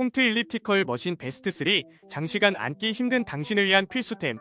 홈트 일리프티컬 머신 베스트 3 장시간 앉기 힘든 당신을 위한 필수템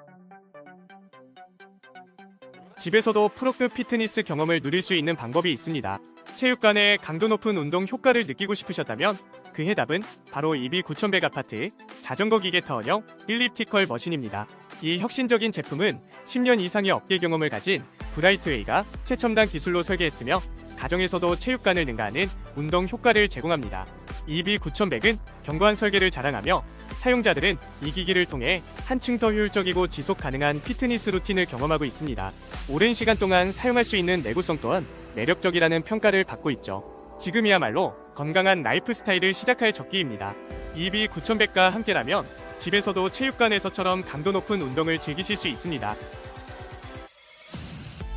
집에서도 프로급 피트니스 경험을 누릴 수 있는 방법이 있습니다. 체육관의 강도 높은 운동 효과를 느끼고 싶으셨다면 그 해답은 바로 EB 9000백 아파트 자전거 기계 타원형 일리프티컬 머신입니다. 이 혁신적인 제품은 10년 이상의 업계 경험을 가진 브라이트웨이가 최첨단 기술로 설계했으며 가정에서도 체육관을 능가하는 운동 효과를 제공합니다. EB 9100은 견고한 설계를 자랑하며 사용자들은 이 기기를 통해 한층 더 효율적이고 지속 가능한 피트니스 루틴을 경험하고 있습니다. 오랜 시간 동안 사용할 수 있는 내구성 또한 매력적이라는 평가를 받고 있죠. 지금이야말로 건강한 라이프 스타일을 시작할 적기입니다. EB 9100과 함께라면 집에서도 체육관에서처럼 강도 높은 운동을 즐기실 수 있습니다.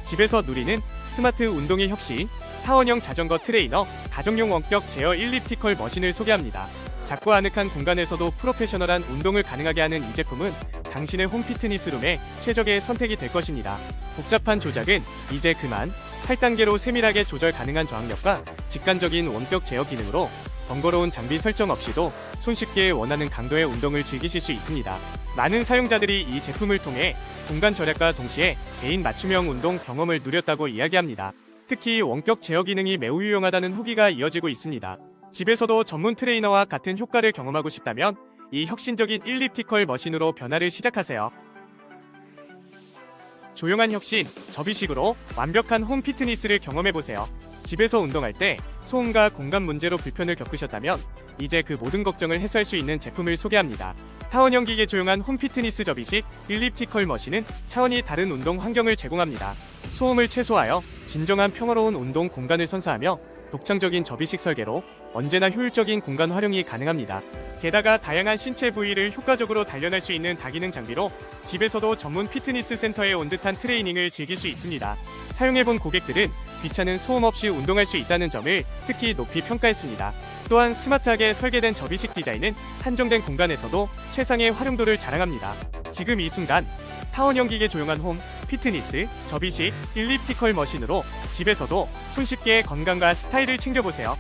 집에서 누리는 스마트 운동의 혁신, 타원형 자전거 트레이너, 가정용 원격 제어 일리프티컬 머신을 소개합니다. 작고 아늑한 공간에서도 프로페셔널한 운동을 가능하게 하는 이 제품은 당신의 홈 피트니스룸의 최적의 선택이 될 것입니다. 복잡한 조작은 이제 그만 8단계로 세밀하게 조절 가능한 저항력과 직관적인 원격 제어 기능으로 번거로운 장비 설정 없이도 손쉽게 원하는 강도의 운동을 즐기실 수 있습니다. 많은 사용자들이 이 제품을 통해 공간 절약과 동시에 개인 맞춤형 운동 경험을 누렸다고 이야기합니다. 특히 원격 제어 기능이 매우 유용하다는 후기가 이어지고 있습니다. 집에서도 전문 트레이너와 같은 효과를 경험하고 싶다면 이 혁신적인 일리프티컬 머신으로 변화를 시작하세요. 조용한 혁신, 접이식으로 완벽한 홈 피트니스를 경험해보세요. 집에서 운동할 때 소음과 공간 문제로 불편을 겪으셨다면 이제 그 모든 걱정을 해소할 수 있는 제품을 소개합니다. 타원형 기계 조용한 홈 피트니스 접이식 일리프티컬 머신은 차원이 다른 운동 환경을 제공합니다. 소음을 최소화하여 진정한 평화로운 운동 공간을 선사하며 독창적인 접이식 설계로 언제나 효율적인 공간 활용이 가능합니다. 게다가 다양한 신체 부위를 효과적으로 단련할 수 있는 다기능 장비로 집에서도 전문 피트니스 센터에 온 듯한 트레이닝을 즐길 수 있습니다. 사용해본 고객들은 귀찮은 소음 없이 운동할 수 있다는 점을 특히 높이 평가했습니다. 또한 스마트하게 설계된 접이식 디자인은 한정된 공간에서도 최상의 활용도를 자랑합니다. 지금 이 순간 타원형 기계 조용한 홈, 피트니스, 접이식, 일리프티컬 머신으로 집에서도 손쉽게 건강과 스타일을 챙겨보세요.